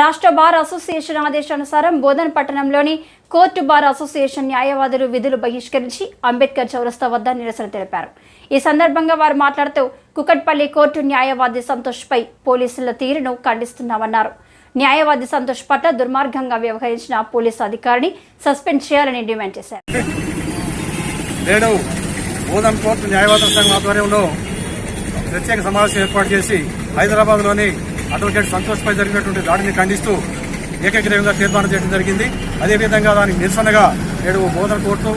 రాష్ట్ర bar association ఆదేశానుసారం బోధన్ పట్టణంలోని కోర్టు బార్ అసోసియేషన్ న్యాయవాదులు విధులు బహిష్కరించి అంబేద్కర్ చౌరస్తా వద్ద నిరసన తెలిపారు. ఈ సందర్భంగా వారు మాట్లాడుతూ కుకట్పల్లి కోర్టు న్యాయవాది సంతోష్పై పోలీసుల తీరును ఖండిస్తున్నామన్నారు. న్యాయవాది సంతోష్ పట్ల దుర్మార్గంగా వ్యవహరించిన పోలీసు అధికారిని సస్పెండ్ చేయాలని డిమాండ్ చేశారు. బోధన్ కోర్టు న్యాయవాదుల సంఘం ఆధ్వర్యంలో ప్రత్యేక సమావేశం ఏర్పాటు చేసి హైదరాబాద్లోని అడ్వకేట్ సంతోష్పై జరిగినటువంటి దాడిని ఖండిస్తూ ఏకగ్రీవంగా తీర్మానం చేయడం జరిగింది. అదేవిధంగా దానికి నిరసనగా నేడు బోధన కోర్టు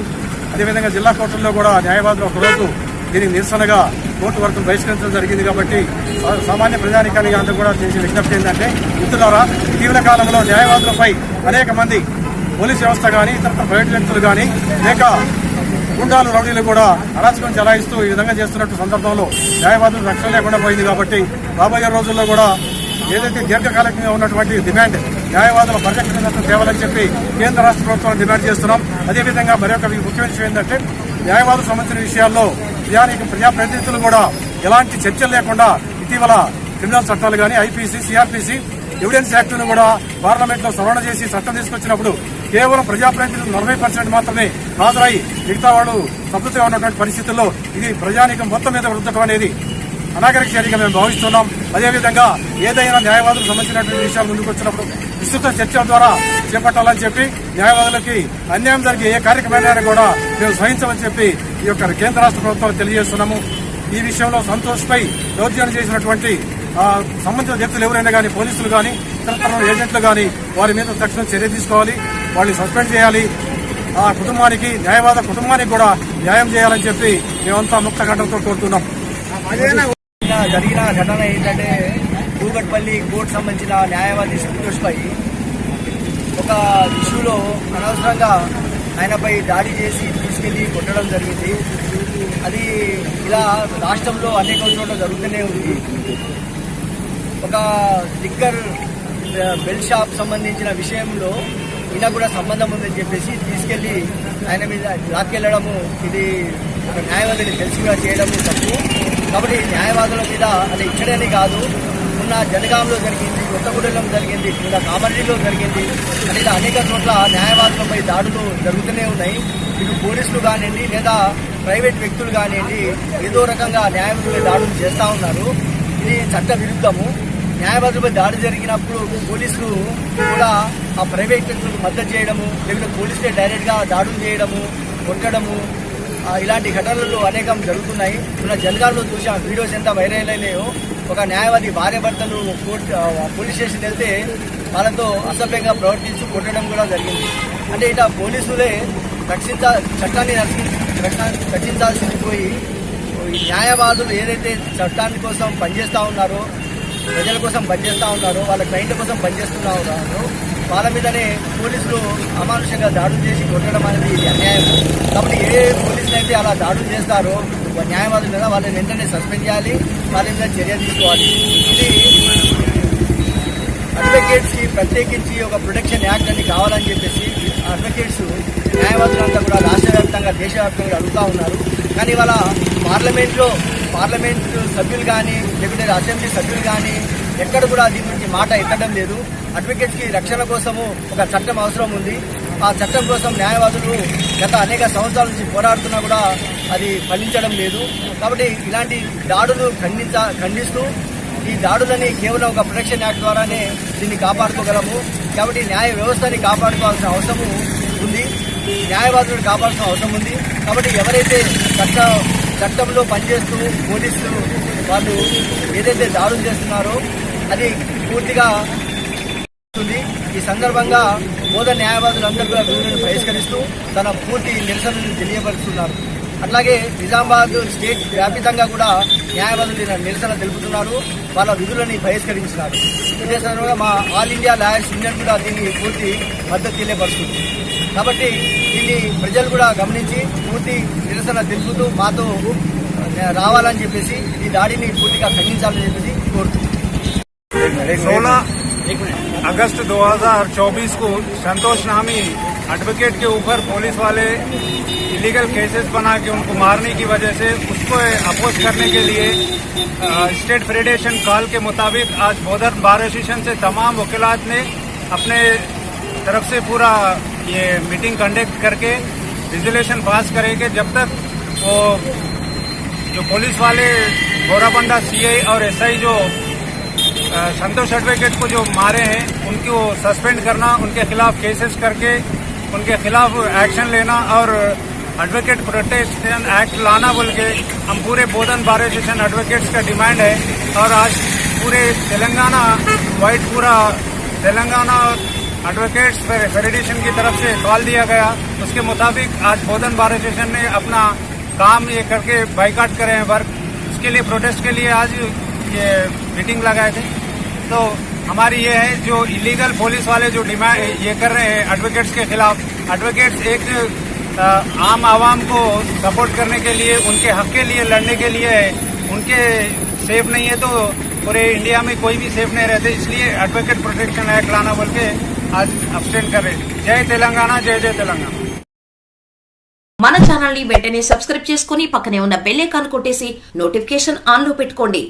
అదేవిధంగా జిల్లా కోర్టుల్లో కూడా న్యాయవాదులు ఒకరోజు దీనికి నిరసనగా కోర్టు వరకు బహిష్కరించడం జరిగింది కాబట్టి సామాన్య ప్రజానికానికి అందరూ కూడా చేసే విజ్ఞప్తి ఏంటంటే మిత్రులారా ఇటీవల కాలంలో న్యాయవాదులపై అనేక మంది పోలీస్ వ్యవస్థ కానీ ఇతర ప్రైవేట్ వ్యక్తులు కానీ లేక గుండాలు రౌడీలు కూడా అరాచకం చెలాయిస్తూ ఈ విధంగా చేస్తున్నట్టు సందర్భంలో న్యాయవాదులు రక్షణ లేకుండా పోయింది కాబట్టి రాబోయే రోజుల్లో కూడా ఏదైతే దీర్ఘకాలికంగా ఉన్నటువంటి డిమాండ్ న్యాయవాదుల పరిరక్షణ తేవాలని చెప్పి కేంద్ర రాష్ట్ర ప్రభుత్వాన్ని డిమాండ్ చేస్తున్నాం. అదేవిధంగా మరొక ముఖ్యమైన విషయం ఏంటంటే న్యాయవాదులకు సంబంధించిన విషయాల్లో ప్రజానికి ప్రజాప్రతినిధులు కూడా ఎలాంటి చర్చలు లేకుండా ఇటీవల క్రిమినల్ చట్టాలు కానీ ఐపీసీ సిఆర్పీసీ ఎవిడెన్స్ యాక్ట్ను కూడా పార్లమెంట్లో సవరణ చేసి చట్టం తీసుకొచ్చినప్పుడు కేవలం ప్రజాప్రతినిధులు నలభై పర్సెంట్ మాత్రమే హాజరై మిగతా వాళ్ళు తప్పుతుగా ఉన్నటువంటి పరిస్థితుల్లో ఇది ప్రజానికం మొత్తం మీద వృద్ధకం అనేది అనాగరిక చర్యగా మేము భావిస్తున్నాం. అదేవిధంగా ఏదైనా న్యాయవాదులకు సంబంధించినటువంటి విషయాలు ముందుకు వచ్చినప్పుడు విస్తృత చర్చల ద్వారా చేపట్టాలని చెప్పి న్యాయవాదులకి అన్యాయం జరిగే ఏ కార్యక్రమాన్ని కూడా మేము సహించమని చెప్పి ఈ యొక్క కేంద్ర రాష్ట్ర ప్రభుత్వాలు తెలియజేస్తున్నాము. ఈ విషయంలో సంతోష్పై దౌర్జన్యం చేసినటువంటి సంబంధిత వ్యక్తులు ఎవరైనా కానీ పోలీసులు కానీ ఇతర ఏజెంట్లు కానీ వారి మీద తక్షణం చర్య తీసుకోవాలి. వాళ్ళని సస్పెండ్ చేయాలి. ఆ కుటుంబానికి న్యాయవాద కుటుంబానికి కూడా న్యాయం చేయాలని చెప్పి మేమంతా ముక్త కంఠంతో కోరుతున్నాం. నిన్న జరిగిన ఘటన ఏంటంటే కూకట్పల్లి కోర్టు సంబంధించిన న్యాయవాది సంతోష్ పై ఒక ఇష్యూలో అనవసరంగా ఆయనపై దాడి చేసి తీసుకెళ్ళి కొట్టడం జరిగింది. అది ఇలా రాష్ట్రంలో అనేక చోట్ల జరుగుతూనే ఉంది. ఒక లిక్కర్ బెల్ షాప్ సంబంధించిన విషయంలో ఈయన కూడా సంబంధం ఉందని చెప్పేసి తీసుకెళ్ళి ఆయన మీద లాక్కెళ్ళడము ఇది ఒక న్యాయవాదిని తెలిసి కూడా చేయడము తప్పు. కాబట్టి న్యాయవాదుల మీద అది ఇచ్చడని కాదు. ఉన్న జనగాంలో జరిగింది కొత్తగూడెంలో జరిగింది ఇంకా కామారెడ్డిలో జరిగింది. అని ఇలా అనేక చోట్ల న్యాయవాదులపై దాడులు జరుగుతూనే ఉన్నాయి. ఇటు పోలీసులు కానివ్వండి లేదా ప్రైవేట్ వ్యక్తులు కానివ్వండి ఏదో రకంగా న్యాయవాదులపై దాడులు చేస్తూ ఉన్నారు. ఇది చట్ట విరుద్ధము న్యాయవాదులపై దాడి జరిగినప్పుడు పోలీసులు కూడా ఆ ప్రైవేట్ వ్యక్తులకు మద్దతు చేయడము లేకపోతే పోలీసులే డైరెక్ట్గా దాడులు చేయడము కొట్టడము ఇలాంటి ఘటనలు అనేకం జరుగుతున్నాయి. మన జనగాల్లో చూసి ఆ వీడియోస్ ఎంత వైరల్ అయినాయో ఒక న్యాయవాది భార్య భర్తలు పోలీస్ స్టేషన్ వెళ్తే వాళ్ళతో అసభ్యంగా ప్రవర్తించి కొట్టడం కూడా జరిగింది. అంటే ఇట్లా పోలీసులే రక్షించా చట్టాన్ని రక్షించి రక్షించాల్సింది పోయి ఈ న్యాయవాదులు ఏదైతే చట్టాన్ని కోసం పనిచేస్తూ ఉన్నారో ప్రజల కోసం పనిచేస్తూ ఉన్నారో వాళ్ళ క్లయింట్ల కోసం పనిచేస్తున్నా ఉన్నారో వాళ్ళ మీదనే పోలీసులు అమానుషంగా దాడులు చేసి కొట్టడం అనేది అన్యాయం. కాబట్టి ఏ పోలీసులు అయితే అలా దాడులు చేస్తారో న్యాయవాదులు న్యాయవాదుల మీద వాళ్ళని వెంటనే సస్పెండ్ చేయాలి వాళ్ళ మీద చర్య తీసుకోవాలి. ఇది అడ్వకేట్స్కి ప్రత్యేకించి ఒక ప్రొటెక్షన్ యాక్ట్ అని కావాలని చెప్పేసి అడ్వకేట్స్ న్యాయవాదులంతా కూడా రాష్ట్ర వ్యాప్తంగా దేశవ్యాప్తంగా అడుగుతా ఉన్నారు. కానీ ఇవాళ పార్లమెంట్లో పార్లమెంట్ సభ్యులు కానీ లేకపోతే అసెంబ్లీ సభ్యులు కానీ ఎక్కడ కూడా దీని గురించి మాట ఎత్తడం లేదు. అడ్వకేట్స్కి రక్షణ కోసము ఒక చట్టం అవసరం ఉంది. ఆ చట్టం కోసం న్యాయవాదులు గత అనేక సంవత్సరాల నుంచి పోరాడుతున్నా కూడా అది ఫలించడం లేదు. కాబట్టి ఇలాంటి దాడులు ఖండించ ఖండిస్తూ ఈ దాడులని కేవలం ఒక ప్రొటెక్షన్ యాక్ట్ ద్వారానే దీన్ని కాపాడుకోగలము. కాబట్టి న్యాయ వ్యవస్థని కాపాడుకోవాల్సిన అవసరము ఉంది. న్యాయవాదులను కాపాడాల్సిన అవసరం ఉంది. కాబట్టి ఎవరైతే చట్ట చట్టంలో పనిచేస్తూ పోలీసులు వాళ్ళు ఏదైతే దాడులు చేస్తున్నారో అది పూర్తిగా ఈ సందర్భంగా బోధ న్యాయవాదులందరూ కూడా విధులను బహిష్కరిస్తూ తన పూర్తి నిరసనను తెలియపరుస్తున్నారు. అట్లాగే నిజామాబాద్ స్టేట్ వ్యాపితంగా కూడా న్యాయవాదులు నిరసన తెలుపుతున్నారు వాళ్ళ విధులని బహిష్కరించినారు ఇదే సందర్భంగా మా ఆల్ ఇండియా లాయర్స్ యూనియన్ కూడా దీన్ని పూర్తి మద్దతు తెలియపరుస్తుంది. కాబట్టి దీన్ని ప్రజలు కూడా గమనించి పూర్తి నిరసన తెలుపుతూ మాతో రావాలని చెప్పేసి ఈ దాడిని పూర్తిగా ఖండించాలని చెప్పేసి కోరుతున్నాను अगस्त 2024 को संतोष नामी एडवोकेट के ऊपर पुलिस वाले इलीगल केसेस बना के उनको मारने की वजह से उसको अपोज करने के लिए स्टेट फेडरेशन कॉल के मुताबिक आज बोधर बार एसोसिएशन से तमाम वकीलात ने अपने तरफ़ से पूरा ये मीटिंग कंडक्ट करके रिजोल्यूशन पास करेंगे जब तक वो जो पुलिस वाले गोराबंडा सीआई और एसआई जो संतोष एडवोकेट को जो मारे हैं, उनको सस्पेंड करना, उनके खिलाफ केसेस करके, उनके खिलाफ एक्शन लेना और एडवोकेट प्रोटेक्शन एक्ट लाना बोल के हम पूरे बोधन बार एसोसिएशन एडवोकेट्स का डिमांड है और आज पूरे तेलंगाना वाइट पूरा तेलंगाना एडवोकेट्स फेडरेशन की तरफ़ से कॉल दिया गया। उसके मुताबिक आज बोधन बार एसोसिएशन ने अपना काम ये करके बाइकाट करे हैं वर्क उसके लिए प्रोटेस्ट के लिए आज ये मीटिंग लगाए थे। तो हमारी ये है जो इलीगल पुलिस वाले जो डिमांड ये कर रहे हैं एडवोकेट्स के खिलाफ एडवोकेट्स एक अ, आम आवाम को सपोर्ट करने के लिए उनके हक के लिए लड़ने के लिए है उनके सेफ नहीं है तो पूरे इंडिया में कोई भी सेफ नहीं रहते इसलिए एडवोकेट प्रोटेक्शन एक्ट लाना बोल के आज अब्सटेंड कर रहे हैं। जय तेलंगाना जय जय तेलंगाना మన ఛానల్ ని వెంటనే సబ్స్క్రైబ్ చేసుకుని పక్కనే ఉన్న బెల్ ఐకాన్ కొట్టేసి నోటిఫికేషన్ ఆన్ లో పెట్టుకోండి